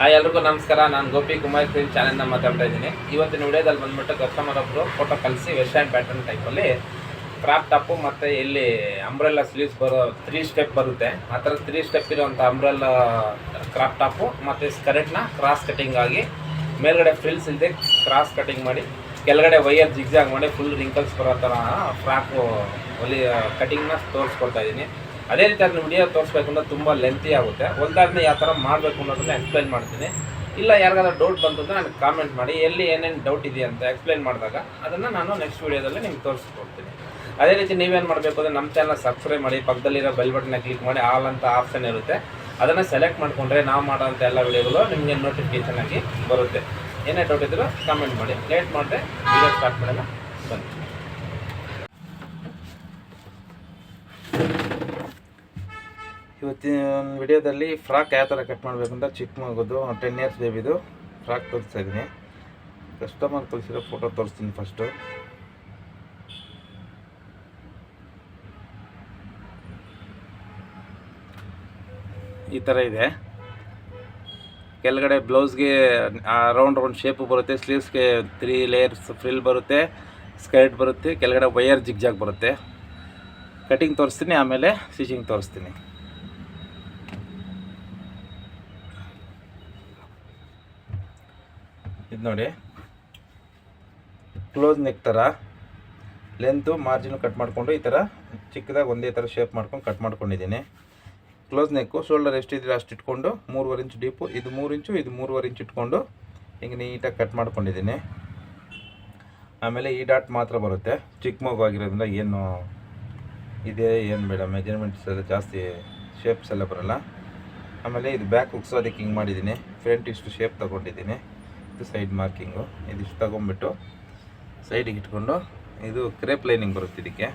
Hi, ಎಲ್ರಿಗೂ ನಮಸ್ಕಾರ. ನಾನು ಗೋಪಿ ಕುಮಾರ್ ಕ್ರೀಮ್ ಚಾನೆಲ್ನ ಮಾತಾಡ್ತಾ ಇದ್ದೀನಿ. ಇವತ್ತಿನ ವಿಡಿಯೋದಲ್ಲಿ ಬಂದ್ಬಿಟ್ಟು ಕಸ್ಟಮರ್ ಒಬ್ಬರು ಫೋಟೋ ಕಳಿಸಿ ವೆಸ್ಟರ್ನ್ ಪ್ಯಾಟರ್ನ್ ಟೈಪಲ್ಲಿ ಕ್ರಾಪ್ ಟಾಪು ಮತ್ತು ಇಲ್ಲಿ ಅಂಬ್ರೆಲ್ಲ ಸ್ಲೀವ್ಸ್ ಬರೋ ತ್ರೀ ಸ್ಟೆಪ್ ಬರುತ್ತೆ. ಆ ಥರ ತ್ರೀ ಸ್ಟೆಪ್ ಇರೋಂಥ ಅಂಬ್ರೆಲ್ಲ ಕ್ರಾಪ್ ಟಾಪು ಮತ್ತು ಸ್ಕರ್ಟ್ನ ಕ್ರಾಸ್ ಕಟಿಂಗ್ ಆಗಿ ಮೇಲ್ಗಡೆ ಫ್ರಿಲ್ಸ್ ಇಲ್ಲದೆ ಕ್ರಾಸ್ ಕಟಿಂಗ್ ಮಾಡಿ, ಕೆಳಗಡೆ ವೈಯರ್ ಜಿಗ್ಜಾಗ್ ಮಾಡಿ ಫುಲ್ ರಿಂಕಲ್ಸ್ ಬರೋ ಥರ ಫ್ರಾಕು ಹೊಲಿ ಕಟಿಂಗ್ನ ತೋರಿಸ್ಕೊಳ್ತಾ ಇದ್ದೀನಿ. ಅದೇ ರೀತಿ ಅದನ್ನ ವಿಡಿಯೋ ತೋರಿಸ್ಬೇಕು ಅಂದ್ರೆ ತುಂಬ ಲೆಂತಿ ಆಗುತ್ತೆ. ಹೊಲ್ದಾದ್ಮೇಲೆ ಯಾವ ಥರ ಮಾಡಬೇಕು ಅನ್ನೋದನ್ನ ಎಕ್ಸ್ಪ್ಲೈನ್ ಮಾಡ್ತೀನಿ. ಇಲ್ಲ, ಯಾರಿಗಾದ್ರೂ ಡೌಟ್ ಬಂತು ಅಂದರೆ ನನಗೆ ಕಾಮೆಂಟ್ ಮಾಡಿ. ಎಲ್ಲಿ ಏನೇನು ಡೌಟ್ ಇದೆ ಅಂತ ಎಕ್ಸ್ಪ್ಲೈನ್ ಮಾಡಿದಾಗ ಅದನ್ನು ನಾನು ನೆಕ್ಸ್ಟ್ ವೀಡಿಯೋದಲ್ಲಿ ನಿಮ್ಗೆ ತೋರಿಸ್ಕೊಡ್ತೀನಿ. ಅದೇ ರೀತಿ ನೀವೇನು ಮಾಡಬೇಕು ಅಂದರೆ ನಮ್ಮ ಚಾನಲ್ ಸಬ್ಸ್ಕ್ರೈಬ್ ಮಾಡಿ, ಪಕ್ಕದಲ್ಲಿರೋ ಬೆಲ್ ಬಟನ್ನ ಕ್ಲಿಕ್ ಮಾಡಿ ಆಲ್ ಅಂತ ಆಪ್ಷನ್ ಇರುತ್ತೆ. ಅದನ್ನು ಸೆಲೆಕ್ಟ್ ಮಾಡಿಕೊಂಡ್ರೆ ನಾವು ಮಾಡೋಂಥ ಎಲ್ಲ ವಿಡಿಯೋಗಳು ನಿಮಗೆ ನೋಟಿಫಿಕೇಷನ್ ಆಗಿ ಬರುತ್ತೆ. ಏನೇ ಡೌಟ್ ಇದ್ದರೂ ಕಾಮೆಂಟ್ ಮಾಡಿ. ಲೇಟ್ ಮಾಡಿದ್ರೆ ವಿಡಿಯೋ ಸ್ಟಾರ್ಟ್ ಮಾಡೋಣ. ಬನ್ನಿ. ಇವತ್ತಿನ ವಿಡಿಯೋದಲ್ಲಿ ಫ್ರಾಕ್ ಯಾವ ಥರ ಕಟ್ ಮಾಡಬೇಕು ಅಂತ ಚಿಕ್ಕ ಮಗುದು ಟೆನ್ ಇಯರ್ಸ್ ಬೇಬಿದು ಫ್ರಾಕ್ ತೋರಿಸ್ತಾ ಇದ್ದೀನಿ ಕಸ್ಟಮರ್ ಕಳಿಸಿರೋ ಫೋಟೋ ತೋರಿಸ್ತೀನಿ ಫಸ್ಟು ಈ ಥರ ಇದೆ. ಕೆಳಗಡೆ ಬ್ಲೌಸ್ಗೆ ರೌಂಡ್ ರೌಂಡ್ ಶೇಪು ಬರುತ್ತೆ ಸ್ಲೀವ್ಸ್ಗೆ ತ್ರೀ ಲೇಯರ್ಸ್ ಫ್ರಿಲ್ ಬರುತ್ತೆ ಸ್ಕರ್ಟ್ ಬರುತ್ತೆ, ಕೆಳಗಡೆ ವಯರ್ ಜಿಗ್ಜಾಗ್ ಬರುತ್ತೆ. ಕಟಿಂಗ್ ತೋರಿಸ್ತೀನಿ, ಆಮೇಲೆ ಸ್ಟಿಚಿಂಗ್ ತೋರಿಸ್ತೀನಿ. ಇದು ನೋಡಿ. ಕ್ಲೋಸ್ ನೆಕ್ ಥರ ಲೆಂತು ಮಾರ್ಜಿನ್ ಕಟ್ ಮಾಡಿಕೊಂಡು ಈ ಥರ ಚಿಕ್ಕದಾಗಿ ಒಂದೇ ಥರ ಶೇಪ್ ಮಾಡ್ಕೊಂಡು ಕಟ್ ಮಾಡ್ಕೊಂಡಿದ್ದೀನಿ. ಕ್ಲೋಸ್ ನೆಕ್ಕು ಶೋಲ್ಡರ್ ಎಷ್ಟಿದ್ರೆ ಅಷ್ಟು ಇಟ್ಕೊಂಡು ಮೂರುವರೆ ಇಂಚ್ ಡೀಪು ಇದು ಮೂರು ಇಂಚು ಇದು ಮೂರುವರೆ ಇಂಚ್ ಇಟ್ಕೊಂಡು ಹಿಂಗೆ ನೀಟಾಗಿ ಕಟ್ ಮಾಡ್ಕೊಂಡಿದ್ದೀನಿ. ಆಮೇಲೆ ಈ ಡಾಟ್ ಮಾತ್ರ ಬರುತ್ತೆ. ಚಿಕ್ಕ ಮಗು ಆಗಿರೋದ್ರಿಂದ ಏನು ಇದೆ, ಏನು ಬೇಡ. ಮೆಜರ್ಮೆಂಟ್ಸ್ ಎಲ್ಲ ಜಾಸ್ತಿ ಶೇಪ್ಸ್ ಎಲ್ಲ ಬರೋಲ್ಲ. ಆಮೇಲೆ ಇದು ಬ್ಯಾಕ್ ಉಗ್ಸೋದಕ್ಕೆ ಹಿಂಗೆ ಮಾಡಿದ್ದೀನಿ. ಫ್ರಂಟ್ ಇಷ್ಟು ಶೇಪ್ ತೊಗೊಂಡಿದ್ದೀನಿ. ಇದು ಸೈಡ್ ಮಾರ್ಕಿಂಗು ಇದಿಷ್ಟು ತೊಗೊಂಬಿಟ್ಟು ಸೈಡಿಗೆ ಇಟ್ಕೊಂಡು ಇದು ಕ್ರೇಪ್ ಲೈನಿಂಗ್ ಬರುತ್ತೆ ಇದಕ್ಕೆ.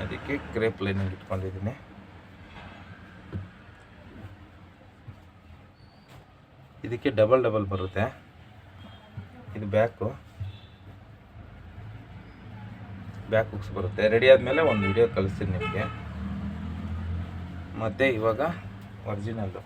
ಅದಕ್ಕೆ ಕ್ರೇಪ್ ಲೈನಿಂಗ್ ಇಟ್ಕೊಂಡಿದ್ದೀನಿ. ಇದಕ್ಕೆ ಡಬಲ್ ಡಬಲ್ ಬರುತ್ತೆ. ಇದು ಬ್ಯಾಕು ಬ್ಯಾಕ್ ಬುಕ್ಸ್ ಬರುತ್ತೆ. ರೆಡಿ ಆದಮೇಲೆ ಒಂದು ವಿಡಿಯೋ ಕಳಿಸ್ತೀನಿ ನಿಮಗೆ. ಮತ್ತು ಇವಾಗ ಒರಿಜಿನಲ್ಲು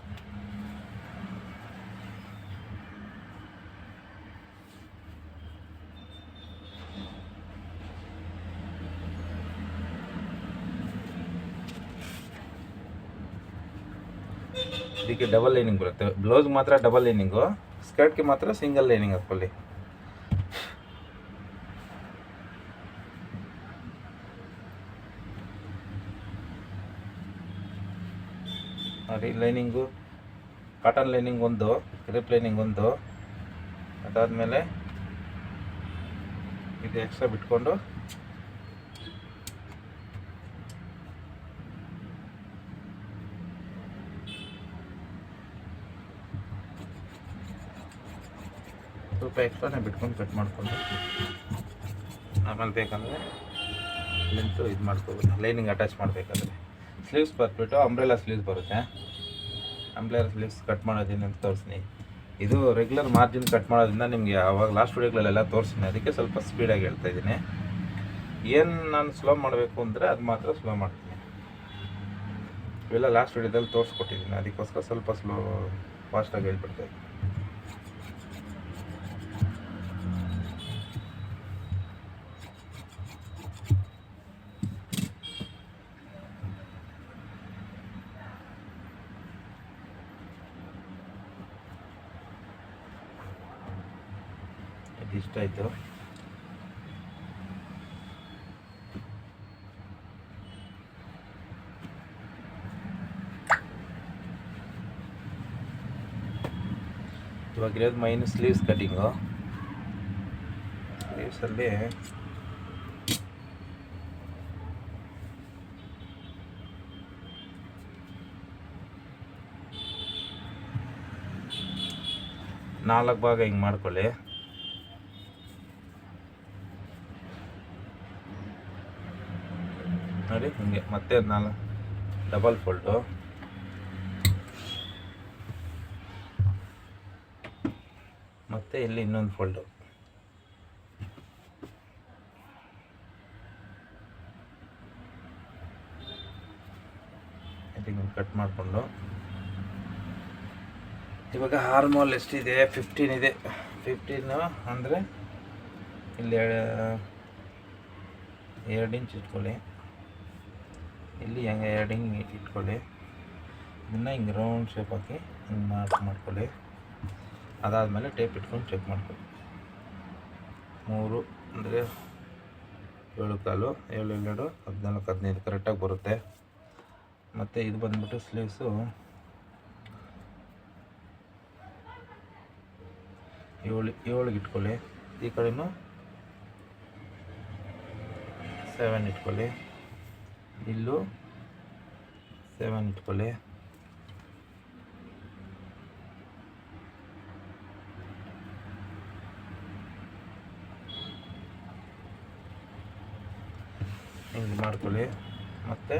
ಇದಕ್ಕೆ ಡಬಲ್ ಲೈನಿಂಗ್ ಬರುತ್ತೆ. ಬ್ಲೌಸ್ ಮಾತ್ರ ಡಬಲ್ ಲೈನಿಂಗು ಸ್ಕರ್ಟ್ಗೆ ಮಾತ್ರ ಸಿಂಗಲ್ ಲೈನಿಂಗ್ ಹಾಕೊಳ್ಳಿ ನೋಡಿ ಲೈನಿಂಗು ಕಾಟನ್ ಲೈನಿಂಗ್ ಒಂದು ಕ್ರಿಪ್ ಲೈನಿಂಗ್ ಒಂದು. ಅದಾದಮೇಲೆ ಇದು ಎಕ್ಸ್ಟ್ರಾ ಬಿಟ್ಕೊಂಡು ಸ್ವಲ್ಪ ಎಕ್ಸ್ಟ್ರಾನೇ ಬಿಟ್ಕೊಂಡು ಕಟ್ ಮಾಡ್ಕೊಂಡು ಆಮೇಲೆ ಬೇಕಂದರೆ ಲೆಂತು ಇದು ಮಾಡ್ಕೋಬೋದು. ಲೈನಿಂಗ್ ಅಟ್ಯಾಚ್ ಮಾಡಬೇಕಾದ್ರೆ. ಸ್ಲೀವ್ಸ್ ಬರ್ಬಿಟ್ಟು ಅಂಬ್ರೆಲಾ ಸ್ಲೀವ್ಸ್ ಬರುತ್ತೆ. ಅಂಬ್ರೆಲಾ ಸ್ಲೀವ್ಸ್ ಕಟ್ ಮಾಡೋದೇನು ಅಂತ ತೋರಿಸ್ತೀನಿ. ಇದು ರೆಗ್ಯುಲರ್ ಮಾರ್ಜಿನ್ ಕಟ್ ಮಾಡೋದ್ರಿಂದ ನಿಮಗೆ ಅವಾಗ ಲಾಸ್ಟ್ ವೀಡಿಯೋಗಳಲ್ಲೆಲ್ಲ ತೋರಿಸ್ತೀನಿ. ಅದಕ್ಕೆ ಸ್ವಲ್ಪ ಸ್ಪೀಡಾಗಿ ಹೇಳ್ತಾ ಇದ್ದೀನಿ. ಏನು ನಾನು ಸ್ಲೋ ಮಾಡಬೇಕು ಅಂದರೆ ಅದು ಮಾತ್ರ ಸ್ಲೋ ಮಾಡ್ತೀನಿ. ಇವೆಲ್ಲ ಲಾಸ್ಟ್ ವೀಡಿಯೋದಲ್ಲಿ ತೋರಿಸ್ಕೊಟ್ಟಿದ್ದೀನಿ. ಅದಕ್ಕೋಸ್ಕರ ಸ್ವಲ್ಪ ಸ್ಲೋ ಫಾಸ್ಟಾಗಿ ಹೇಳ್ಬಿಡ್ತಾ ಇದ್ದೀನಿ ಇದಿಷ್ಟ ಆಯಿತು ಇವಾಗ ಇರೋದು ಮೈನ್ ಸ್ಲೀವ್ಸ್ ಕಟಿಂಗು ಸ್ಲೀವ್ಸಲ್ಲಿ ನಾಲ್ಕು ಭಾಗ ಹಿಂಗೆ ಮಾಡ್ಕೊಳ್ಳಿ. ನೋಡಿ ಹಿಂಗೆ, ಮತ್ತೆ ನಾಲ್ಕು ಡಬಲ್ ಫೋಲ್ಡು ಮತ್ತೆ ಇಲ್ಲಿ ಇನ್ನೊಂದು ಫೋಲ್ಡು ಕಟ್ ಮಾಡಿಕೊಂಡು. ಇವಾಗ ಹಾರ್ಮೋಲ್ ಎಷ್ಟಿದೆ ಫಿಫ್ಟೀನ್ ಇದೆ? ಫಿಫ್ಟೀನು ಅಂದರೆ ಇಲ್ಲಿ ಎರಡು ಇಂಚ್ ಇಟ್ಕೊಳ್ಳಿ. ಇಲ್ಲಿ ಹೆಂಗೆ ಎರಡು ಇಂಚ್ ಇಟ್ಕೊಳ್ಳಿ. ಇದನ್ನು ಹಿಂಗೆ ರೌಂಡ್ ಶೇಪ್ ಹಾಕಿ ಹಿಂಗೆ ಮಾರ್ಕ್ ಮಾಡ್ಕೊಳ್ಳಿ. ಅದಾದಮೇಲೆ ಟೇಪ್ ಇಟ್ಕೊಂಡು ಚೆಕ್ ಮಾಡ್ಕೊಳ್ಳಿ ಮೂರು ಅಂದರೆ ಏಳು ಕಾಲು, ಏಳು ಎರಡು ಹದಿನಾಲ್ಕು, ಹದಿನೈದು ಕರೆಕ್ಟಾಗಿ ಬರುತ್ತೆ. ಮತ್ತು ಇದು ಬಂದ್ಬಿಟ್ಟು ಸ್ಲೀವ್ಸು ಏಳು ಏಳಿಗೆ ಇಟ್ಕೊಳ್ಳಿ. ಈ ಕಡೆನೂ ಸೆವೆನ್ ಇಟ್ಕೊಳ್ಳಿ. ಇಲ್ಲೂ ಸೆವೆನ್ ಇಟ್ಕೊಳ್ಳಿ. ಹಿಂಗೆ ಮಾಡ್ಕೊಳ್ಳಿ. ಮತ್ತು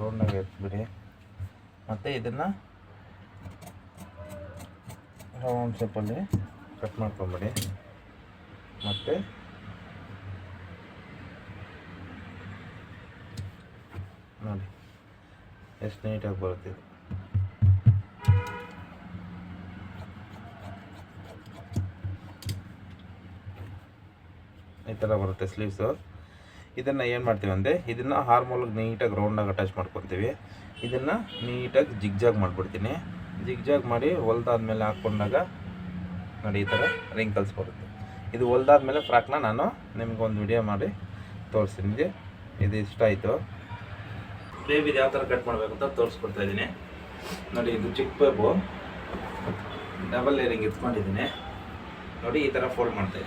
ರೌಂಡಾಗಿ ಎತ್ಬಿಡಿ. ಮತ್ತು ಇದನ್ನು ರೌಂಡ್ ಶೇಪಲ್ಲಿ ಕಟ್ ಮಾಡ್ಕೊಂಬಿಡಿ. ಮತ್ತು ನೋಡಿ, ಎಷ್ಟು ನೀಟಾಗಿ ಬರುತ್ತೆ ಥರ ಬರುತ್ತೆ ಸ್ಲೀವ್ಸು ಇದನ್ನು ಏನು ಮಾಡ್ತೀವಿ ಅಂದರೆ, ಇದನ್ನು ಹಾರ್ಮೋಲ್ಗೆ ನೀಟಾಗಿ ರೌಂಡಾಗಿ ಅಟ್ಯಾಚ್ ಮಾಡ್ಕೊತೀವಿ. ಇದನ್ನು ನೀಟಾಗಿ ಜಿಗ್ಜಾಗ್ ಮಾಡಿಬಿಡ್ತೀನಿ. ಜಿಗ್ಜಾಗ್ ಮಾಡಿ ಹೊಲ್ದಾದ್ಮೇಲೆ ಹಾಕ್ಕೊಂಡಾಗ ನೋಡಿ ಈ ಥರ ರಿಂಕಲ್ಸ್ ಬರುತ್ತೆ. ಇದು ಹೊಲ್ದಾದ್ಮೇಲೆ ಫ್ರಾಕ್ನ ನಾನು ನಿಮ್ಗೊಂದು ವಿಡಿಯೋ ಮಾಡಿ ತೋರಿಸ್ತೀನಿ. ಇದು ಇಷ್ಟ ಆಯಿತು. ಬೇಬಿದು ಯಾವ ಥರ ಕಟ್ ಮಾಡಬೇಕು ಅಂತ ತೋರಿಸ್ಕೊಡ್ತಾ ಇದ್ದೀನಿ. ನೋಡಿ, ಇದು ಚಿಕ್ಕ ಬೇಬು ಡಬಲ್ ಲೇರಿಂಗ್ ಇಟ್ಕೊಂಡಿದ್ದೀನಿ. ನೋಡಿ, ಈ ಥರ ಫೋಲ್ಡ್ ಮಾಡ್ತಾ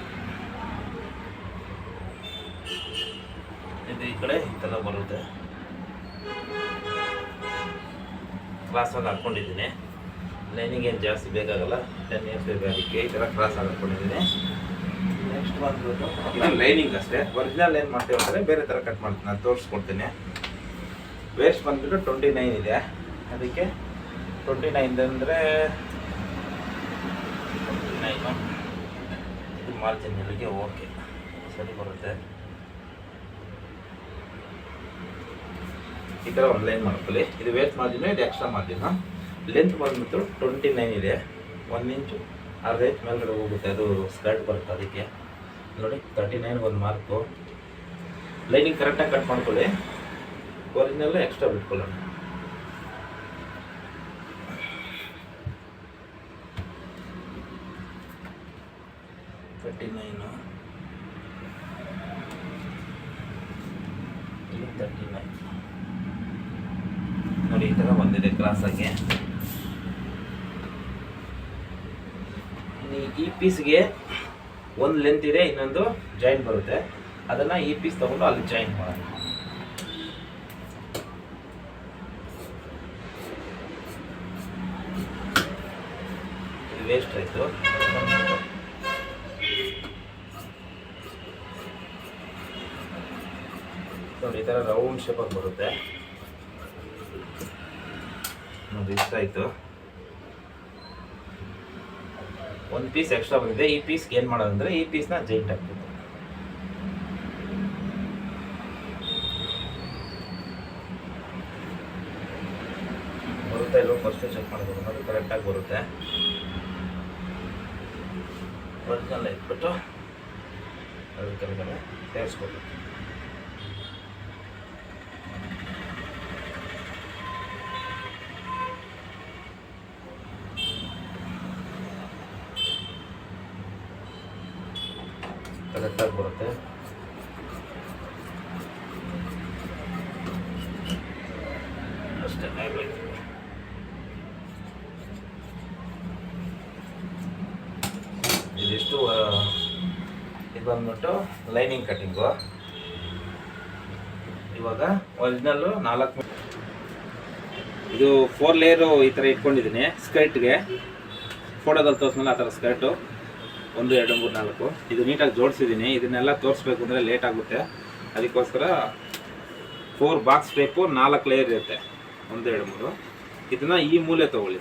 ಇದು ಈ ಕಡೆ, ಈ ಥರ ಬರುತ್ತೆ. ಕ್ರಾಸಾಗಿ ಹಾಕ್ಕೊಂಡಿದ್ದೀನಿ ಲೈನಿಂಗ್ ಏನು ಜಾಸ್ತಿ ಬೇಕಾಗಲ್ಲ ಟೆನ್ ಇಯರ್ಸ್ ಬೇಕು ಅದಕ್ಕೆ ಈ ಥರ ಕ್ರಾಸ್ ಹಾಕ್ಕೊಂಡಿದ್ದೀನಿ ನೆಕ್ಸ್ಟ್ ಬಂದ್ಬಿಟ್ಟು ಲೈನಿಂಗ್ ಅಷ್ಟೇ. ಒರಿಜಿನಲ್ ಏನು ಮಾಡ್ತೀವಿ ಅಂದರೆ ಬೇರೆ ಥರ ಕಟ್ ಮಾಡ್ತೀನಿ. ನಾನು ತೋರಿಸ್ಕೊಡ್ತೀನಿ. ವೇಸ್ಟ್ ಬಂದ್ಬಿಟ್ಟು ಟ್ವೆಂಟಿ ನೈನ್ ಇದೆ. ಅದಕ್ಕೆ ಟ್ವೆಂಟಿ ನೈನ್ ಅಂದರೆ ಟ್ವೆಂಟಿ ನೈನು ಇದು ಮಾರ್ಜಿನ್ ಇಲ್ಲಿಗೆ ಓಕೆ ಸರಿ ಬರುತ್ತೆ. ಈ ಥರ ಒಂದು ಲೈನ್ ಮಾಡ್ಕೊಳ್ಳಿ. ಇದು ವೇಟ್ ಮಾರ್ಜಿನ್ ಇದು ಎಕ್ಸ್ಟ್ರಾ ಮಾರ್ಜಿನ್ ಲೆಂತ್ ಬಂದ್ಬಿಟ್ಟು ಟ್ವೆಂಟಿ ನೈನ್ ಇದೆ. ಒಂದು ಇಂಚು ಅರ್ಧ ಇಂಚ್ ಮೇಲ್ಗಡೆ ಹೋಗುತ್ತೆ ಅದು ಸ್ಕರ್ಟ್ ಬರುತ್ತೆ ಅದಕ್ಕೆ. ನೋಡಿ ತರ್ಟಿ ನೈನ್ ಒಂದು ಮಾರ್ಕು ಲೈನಿಂಗ್ ಕರೆಕ್ಟಾಗಿ ಕಟ್ ಮಾಡ್ಕೊಳ್ಳಿ. ಒರಿಜಿನಲ್ ಎಕ್ಸ್ಟ್ರಾ ಬಿಟ್ಕೊಳ್ಳೋಣ. ತರ್ಟಿ ನೈನು ತರ್ಟಿ ನೈನ್ ಈ ಥರ ಬಂದಿದೆ ಕ್ರಾಸಾಗಿ ಈ ಪೀಸ್ಗೆ ಒಂದು ಲೆಂತ್ ಇದೆ, ಇನ್ನೊಂದು ಜಾಯಿಂಟ್ ಬರುತ್ತೆ. ಅದನ್ನು ಈ ಪೀಸ್ ತಗೊಂಡು ಅಲ್ಲಿ ಜಾಯಿಂಟ್ ಮಾಡೋಣ. ವೇಸ್ಟ್ ಆಯಿತು. ನೋಡಿ, ಈ ಥರ ರೌಂಡ್ ಶೇಪಾಗಿ ಬರುತ್ತೆ. ನೋಡಿ ಇಷ್ಟ ಆಯಿತು. ಒಂದು ಪೀಸ್ ಎಕ್ಸ್ಟ್ರಾ ಬಂದಿದೆ. ಈ ಪೀಸ್ಗೆ ಏನು ಮಾಡೋದಂದ್ರೆ ಈ ಪೀಸ್ನ ಜೈಂಟ್ ಹಾಕ್ಬೇಕು ಬರುತ್ತೆ ಇಲ್ಲೋ ಫಸ್ಟು ಚೆಕ್ ಮಾಡಬೇಕು ಅದು ಕರೆಕ್ಟಾಗಿ ಬರುತ್ತೆ. ಒರಿಜಿನಲ್ ಇಟ್ಬಿಟ್ಟು ಅದಕ್ಕೆ ಕೆಳಗಡೆ ಸೇರಿಸ್ಕೊಬೇಕು. ಕರೆಕ್ಟಾಗಿ ಬರುತ್ತೆ. ಇದಿಷ್ಟು ಇದು ಬಂದ್ಬಿಟ್ಟು ಲೈನಿಂಗ್ ಕಟ್ಟಿಂಗು. ಇವಾಗ ಒರಿಜಿನಲ್ಲು ನಾಲ್ಕು ಇದು ಫೋರ್ ಲೇಯರು ಈ ಥರ ಇಟ್ಕೊಂಡಿದ್ದೀನಿ ಸ್ಕರ್ಟ್ಗೆ ಫೋಟೋದಲ್ಲಿ ತೋರಿಸ್ಮೇಲೆ ಆ ಥರ ಸ್ಕರ್ಟು ಒಂದು, ಎರಡು, ಮೂರು, ನಾಲ್ಕು. ಇದು ನೀಟಾಗಿ ಜೋಡಿಸಿದ್ದೀನಿ. ಇದನ್ನೆಲ್ಲ ತೋರಿಸ್ಬೇಕು ಅಂದರೆ ಲೇಟ್ ಆಗುತ್ತೆ. ಅದಕ್ಕೋಸ್ಕರ ಫೋರ್ ಬಾಕ್ಸ್ ಟೈಪು ನಾಲ್ಕು ಲೇಯರ್ ಇರುತ್ತೆ. ಒಂದು, ಎರಡು, ಮೂರು. ಇದನ್ನು ಈ ಮೂಲೆ ತೊಗೊಳ್ಳಿ.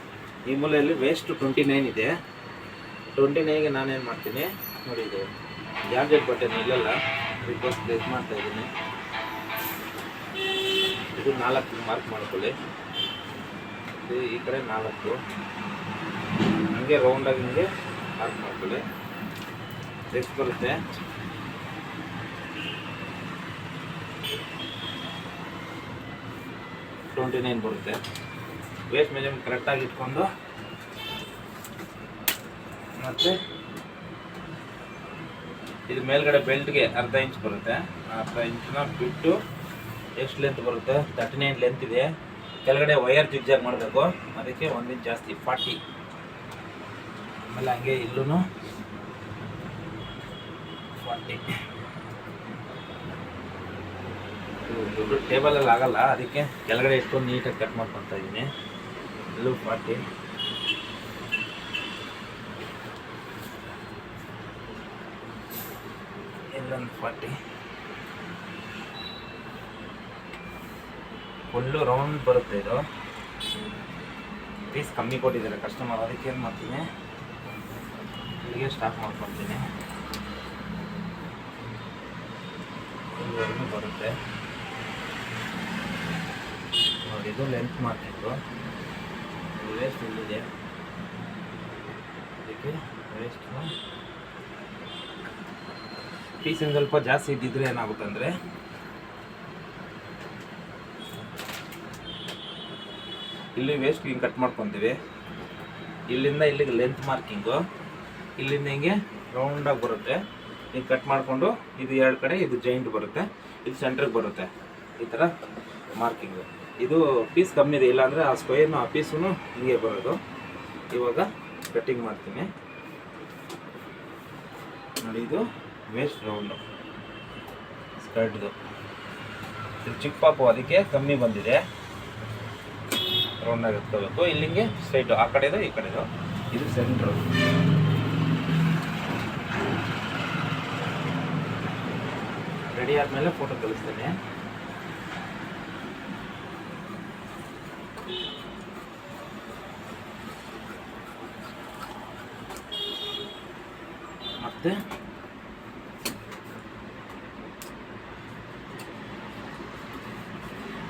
ಈ ಮೂಲೆಯಲ್ಲಿ ವೇಸ್ಟ್ ಟ್ವೆಂಟಿ ನೈನ್ ಇದೆ. ಟ್ವೆಂಟಿ ನೈನ್ಗೆ ನಾನೇನು ಮಾಡ್ತೀನಿ? ನೋಡಿ ಇದು. ಜಾರ್ಜೆಟ್ ಬಟ್ಟೆ ಇಲ್ಲಲ್ಲ ಅದಕ್ಕೋಸ್ಕರ ಇದು ಮಾಡ್ತಾ ಇದ್ದೀನಿ. ಇದು ನಾಲ್ಕು ಮಾರ್ಕ್ ಮಾಡ್ಕೊಳ್ಳಿ. ಇದು ಈ ಕಡೆ ನಾಲ್ಕು. ಹಂಗೆ ರೌಂಡಾಗಿ ಹಿಂಗೆ ಮಾರ್ಕ್ ಮಾಡ್ಕೊಳ್ಳಿ. ಎಷ್ಟು ಬರುತ್ತೆ. ಟ್ವೆಂಟಿ ನೈನ್ ಬರುತ್ತೆ ವೇಸ್ಟ್ ಮೆಜರ್ಮೆಂಟ್ ಕರೆಕ್ಟಾಗಿ ಇಟ್ಕೊಂಡು ಮತ್ತು ಇದು ಮೇಲ್ಗಡೆ ಬೆಲ್ಟ್ಗೆ ಅರ್ಧ ಇಂಚ್ ಬರುತ್ತೆ. ಅರ್ಧ ಇಂಚನ್ನ ಬಿಟ್ಟು ಎಷ್ಟು ಲೆಂತ್ ಬರುತ್ತೆ? ತರ್ಟಿ ನೈನ್ ಲೆಂತ್ ಇದೆ. ಕೆಳಗಡೆ ವಯರ್ ಜಿಗ್ಜಾಗ್ ಮಾಡಬೇಕು. ಅದಕ್ಕೆ ಒಂದು ಇಂಚ್ ಜಾಸ್ತಿ ಫಾರ್ಟಿ ಆಮೇಲೆ ಹಂಗೆ ಇಲ್ಲೂ ಫಾರ್ಟಿ ದೊಡ್ಡ ಟೇಬಲಲ್ಲಿ ಆಗಲ್ಲ, ಅದಕ್ಕೆ ಕೆಳಗಡೆ ಎಷ್ಟೊಂದು ನೀಟಾಗಿ ಕಟ್ ಮಾಡ್ಕೊತಾ ಇದ್ದೀನಿ. ಎಲ್ಲೂ ಫಾರ್ಟಿ ಎಲ್ಲೊಂದು ಫಾರ್ಟಿ ಫುಲ್ಲು ರೌಂಡ್ ಬರುತ್ತೆ ಇದು. ಪೀಸ್ ಕಮ್ಮಿ ಕೊಟ್ಟಿದ್ದಾರೆ ಕಸ್ಟಮರ್ ಅದಕ್ಕೆ ಏನು ಮಾಡ್ತೀನಿ? ಇಲ್ಲಿಗೆ ಸ್ಟಾಪ್ ಮಾಡ್ಕೊತೀನಿ. ಇಲ್ಲಿವರೆಗೂ ಬರುತ್ತೆ. ನೋಡಿ, ಇದು ಲೆಂತ್ ಮಾರ್ಕೆಟು ವೇಸ್ಟ್ ಇಲ್ಲಿದೆ ಅದಕ್ಕೆ ವೇಸ್ಟ್ ಪೀಸಿಂದ ಸ್ವಲ್ಪ ಜಾಸ್ತಿ ಇದ್ದಿದ್ರೆ ಏನಾಗುತ್ತೆ ಅಂದರೆ ಇಲ್ಲಿ ವೇಸ್ಟ್ ಹಿಂಗೆ ಕಟ್ ಮಾಡ್ಕೊತೀವಿ. ಇಲ್ಲಿಂದ ಇಲ್ಲಿಗೆ ಲೆಂತ್ ಮಾರ್ಕಿಂಗು ಇಲ್ಲಿಂದ ಹಿಂಗೆ ರೌಂಡಾಗಿ ಬರುತ್ತೆ. ಹಿಂಗೆ ಕಟ್ ಮಾಡಿಕೊಂಡು ಇದು ಎರಡು ಕಡೆ ಇದು ಜಾಯಿಂಟ್ ಬರುತ್ತೆ. ಇದು ಸೆಂಟ್ರಿಗೆ ಬರುತ್ತೆ. ಈ ಥರ ಮಾರ್ಕಿಂಗು ಇದು ಪೀಸ್ ಕಮ್ಮಿ ಇದೆ, ಇಲ್ಲಾಂದರೆ ಆ ಸ್ಕ್ವೇರ್ನು ಆ ಪೀಸು ಹೀಗೆ ಬರೋದು. ಇವಾಗ ಕಟ್ಟಿಂಗ್ ಮಾಡ್ತೀನಿ. ನೋಡಿ ಇದು ವೇಸ್ಟ್ ರೌಂಡು ಸ್ಕರ್ಟ್ದು ಇದು ಚಿಕ್ಕ ಪಾಪು, ಅದಕ್ಕೆ ಕಮ್ಮಿ ಬಂದಿದೆ. ರೌಂಡಾಗಿ ಎತ್ಕೋಬೇಕು ಇಲ್ಲಿಂಗೆ ಸ್ಟ್ರೈಟು ಆ ಕಡೆದು, ಈ ಕಡೆದು. ಇದು ಸೆಂಟ್ರು ರೆಡಿ ಆದಮೇಲೆ ಫೋಟೋ ಕಳಿಸ್ತೇನೆ ಮತ್ತೆ?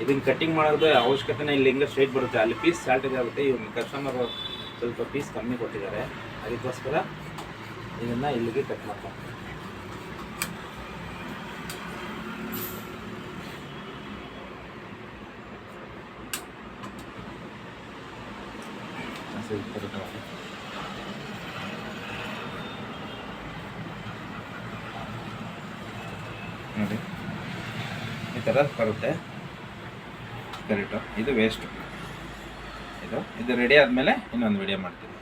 ಇದನ್ನ ಕಟ್ಟಿಂಗ್ ಮಾಡೋದು ಅವಶ್ಯಕತೆನೇ ಇಲ್ಲಿ, ಹಿಂಗೆ ಸ್ಟ್ರೈಟ್ ಬರುತ್ತೆ. ಅಲ್ಲಿ ಪೀಸ್ ಸಾಲ್ಟೇಜ್ ಆಗುತ್ತೆ ಇವ್ನ ಕಸ್ಟಮರ್ ಸ್ವಲ್ಪ ಪೀಸ್ ಕಮ್ಮಿ ಕೊಟ್ಟಿದ್ದಾರೆ. ಅದಕ್ಕೋಸ್ಕರ ಇದನ್ನು ಇಲ್ಲಿಗೆ ಕಟ್ ಮಾಡ್ಕೊಂಡು ನೋಡಿ. ಈ ಥರ ಬರುತ್ತೆ. ಕರೆಕ್ಟು ಇದು ವೇಸ್ಟು ಇದು ಇದು ರೆಡಿ ಆದಮೇಲೆ ಇನ್ನೊಂದು ವಿಡಿಯೋ ಮಾಡ್ತೀನಿ.